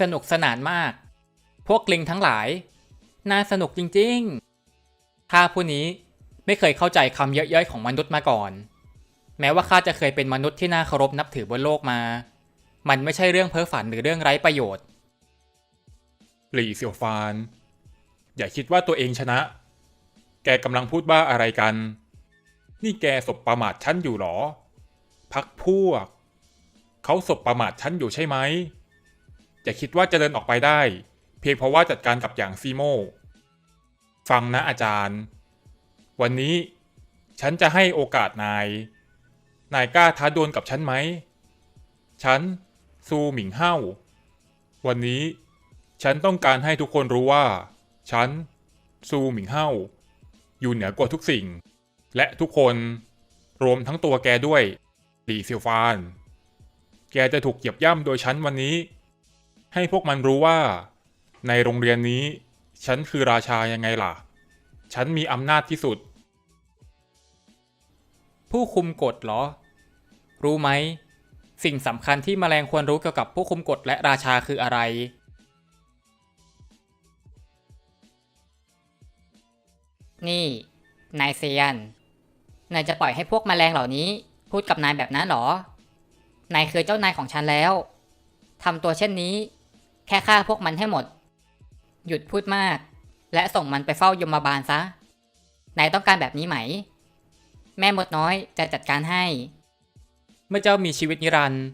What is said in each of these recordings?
สนุกสนานมาก พวกลิงทั้งหลาย น่าสนุกจริงๆข้าผู้นี้ไม่เคยเข้าใจคำเยอะๆของมนุษย์มาก่อน แม้ว่าข้าจะเคยเป็นมนุษย์ที่น่าเคารพนับถือบนโลกมา มันไม่ใช่เรื่องเพ้อฝันหรือเรื่องไร้ประโยชน์หลี่เสี่ยวฟาน อย่าคิดว่าตัวเองชนะ แกกำลังพูดบ้าอะไรกัน นี่แกสบประมาทฉันอยู่หรอ พักพวก เขาสบประมาทฉันอยู่ใช่ไหม อย่าคิดว่าจะเดินออกไปได้ เพียงเพราะว่าจัดการกับอย่างซีโม ฟังนะอาจารย์ วันนี้ฉันจะให้โอกาสนาย นายกล้าท้าดวลกับฉันไหม ฉัน ซูหมิงเฮ้าวันนี้ฉันต้องการให้ทุกคนรู้ว่า ฉัน ซูหมิงเฮ้าอยู่เหนือกว่าทุกสิ่ง และทุกคนรวมทั้งตัวแกด้วยหลีเซียวฟาน แกจะถูกเหยียบย่ำโดยฉันวันนี้ ให้พวกมันรู้ว่า ในโรงเรียนนี้ ฉันคือราชายังไงล่ะ ฉันมีอำนาจที่สุด ผู้คุมกฎเหรอ รู้ไหม สิ่งสำคัญที่แมลงควรรู้เกี่ยวกับผู้คุมกฎและราชาคืออะไร นี่ นายเซียน นายจะปล่อยให้พวกแมลงเหล่านี้ พูดกับนายแบบนั้นเหรอ นายคือเจ้านายของฉันแล้วทำตัวเช่นนี้ แค่ฆ่าพวกมันให้หมด หยุดพูดมาก และส่งมันไปเฝ้ายมบาลซะนายต้องการแบบนี้ไหม แม่มดน้อยจะจัดการให้ เมื่อเจ้ามีชีวิตนิรันดร์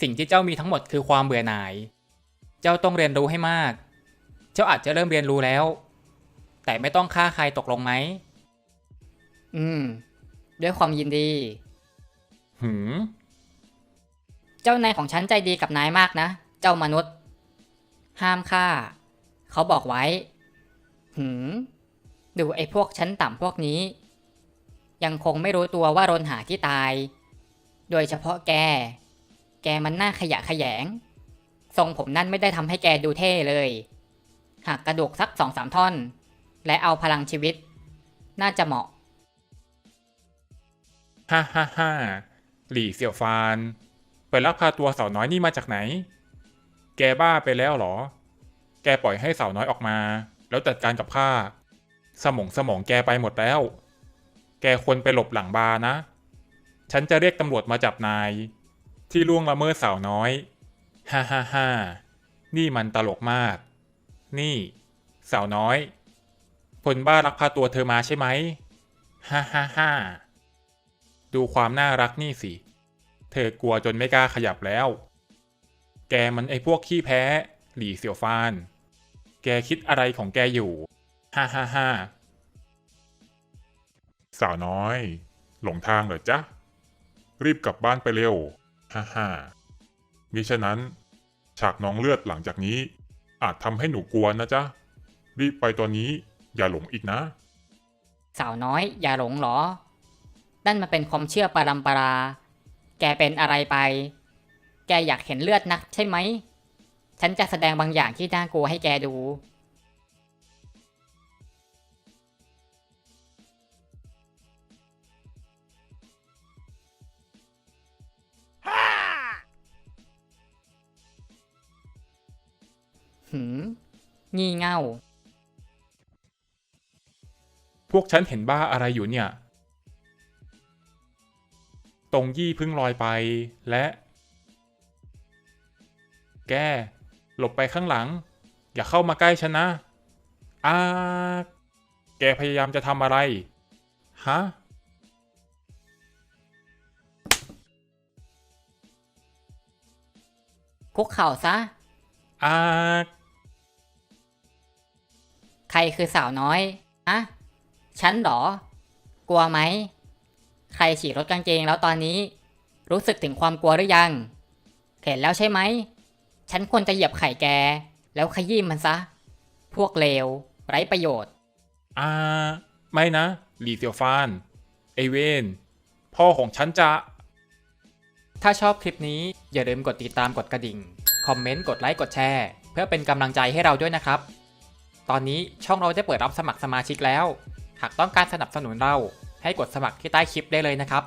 สิ่งที่เจ้ามีทั้งหมดคือความเบื่อหน่าย เจ้าต้องเรียนรู้ให้มาก เจ้าอาจจะเริ่มเรียนรู้แล้ว แต่ไม่ต้องฆ่าใครตกลงไหม อืม ด้วยความยินดี หืม เจ้านายของฉันใจดีกับนายมากนะ เจ้ามนุษย์ ห้ามฆ่า เขาบอกไว้ หืม ดูไอ้พวกชั้นต่ำพวกนี้ ยังคงไม่รู้ตัวว่ารนหาที่ตาย โดยเฉพาะแก แกมันน่าขยะขยง ทรงผมนั่นไม่ได้ทำให้แกดูเท่เลย หักกระดูกสักสองสามท่อน และเอาพลังชีวิต น่าจะเหมาะ ฮ่าฮ่าฮ่าหลี่เสี่ยวฟานไปลักพาตัวสาวน้อยนี่มาจากไหน แกบ้าไปแล้วเหรอ แกปล่อยให้สาวน้อยออกมา แล้วจัดการกับข้า สมองสมองแกไปหมดแล้ว แกควรไปหลบหลังบาร์นะ ฉันจะเรียกตำรวจมาจับนาย ที่ล่วงละเมิดสาวน้อย ฮ่าฮ่าฮ่านี่มันตลกมาก นี่ สาวน้อยคนบ้าลักพาตัวเธอมาใช่ไหม ฮ่าฮ่าฮ่าดูความน่ารักนี่สิ เธอกลัวจนไม่กล้าขยับแล้ว แกมันไอพวกขี้แพ้ หลี่เสี่ยวฟาน แกคิดอะไรของแกอยู่ ฮ่าฮ่าฮ่าสาวน้อย หลงทางเหรอจ๊ะ รีบกลับบ้านไปเร็ว ฮ่าฮ่ามิฉะนั้น ฉากน้องเลือดหลังจากนี้ อาจทำให้หนูกลัวนะจ๊ะ รีบไปตัวนี้อย่าหลงอีกนะ สาวน้อยอย่าหลงเหรอ นั่นมันเป็นความเชื่อปรัมปรา แกเป็นอะไรไป แกอยากเห็นเลือดนักใช่ไหม ฉันจะแสดงบางอย่างที่น่ากลัวให้แกดู หืม งี่เง่า พวกฉันเห็นบ้าอะไรอยู่เนี่ย ตรงยี่เพึ่งลอยไป และ แก หลบไปข้างหลัง อย่าเข้ามาใกล้ฉันนะอาแกพยายามจะทำอะไร ฮะ คุกเข่าซะ อาใครคือสาวน้อยอะฉันเหรอ กลัวไหม ใครฉีกรถกางเกงแล้วตอนนี้ รู้สึกถึงความกลัวหรือยัง เห็นแล้วใช่ไหม ฉันควรจะเหยียบไข่แก แล้วขยี้มันซะ พวกเลวไร้ประโยชน์อาไม่นะหลีเตียวฟาน ไอเวน พ่อของฉันจะ ถ้าชอบคลิปนี้อย่าลืมกดติดตามกดกระดิ่ง คอมเมนต์ กดไลค์ กดแชร์ เพื่อเป็นกำลังใจให้เราด้วยนะครับ ตอนนี้ช่องเราได้เปิดรับสมัครสมาชิกแล้ว หากต้องการสนับสนุนเราให้กดสมัครที่ใต้คลิปได้เลยนะครับ